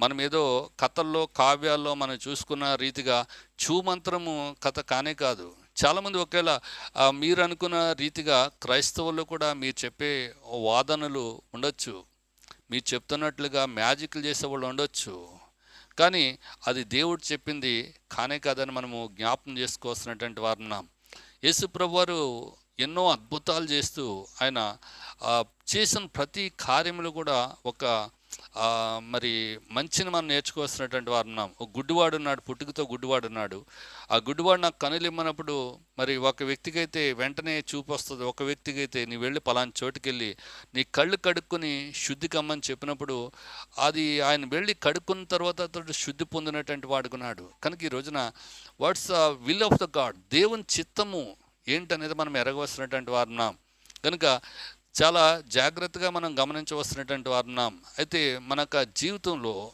మనం ఏదో కథల్లో కావ్యాల్లో మనం చూసుకున్న రీతిగా చూమంత్రము కథ కానే కాదు. చాలామంది ఒకవేళ మీరు అనుకున్న రీతిగా క్రైస్తవుల్లో కూడా మీరు చెప్పే వాదనలు ఉండొచ్చు. మీరు చెప్తున్నట్లుగా మ్యాజిక్లు చేసేవాళ్ళు ఉండొచ్చు. కానీ అది దేవుడు చెప్పింది కానే కాదని మనము జ్ఞాపం చేసుకోవాల్సినటువంటి వారు ఉన్నాం. యేసు ప్రభువారు ఎన్నో అద్భుతాలు చేస్తూ ఆయన చేసిన ప్రతి కార్యములు కూడా ఒక మరి మంచిని మనం నేర్చుకోవాల్సినటువంటి వారు ఉన్నాం. ఒక గుడ్డివాడు ఉన్నాడు పుట్టుకతో గుడ్డివాడు ఉన్నాడు. ఆ గుడ్డివాడు నాకు కనులు మరి ఒక వ్యక్తికి అయితే వెంటనే చూపు వస్తుంది. ఒక వ్యక్తికి అయితే నీ వెళ్ళి పలాని చోటుకి వెళ్ళి నీ కళ్ళు కడుక్కొని శుద్ధి కమ్మని చెప్పినప్పుడు అది ఆయన వెళ్ళి కడుక్కున్న తర్వాత అతడు శుద్ధి పొందినటువంటి వాడుకున్నాడు కనుక ఈ రోజున what's will of the god? దేవుని చిత్తము ఏంటనేది మనం ఎరగవలసినటువంటి వారు ఉన్నాం. కనుక చాలా జాగ్రత్తగా మనం గమనించవలసినటువంటి వారు అయితే మన యొక్క జీవితంలో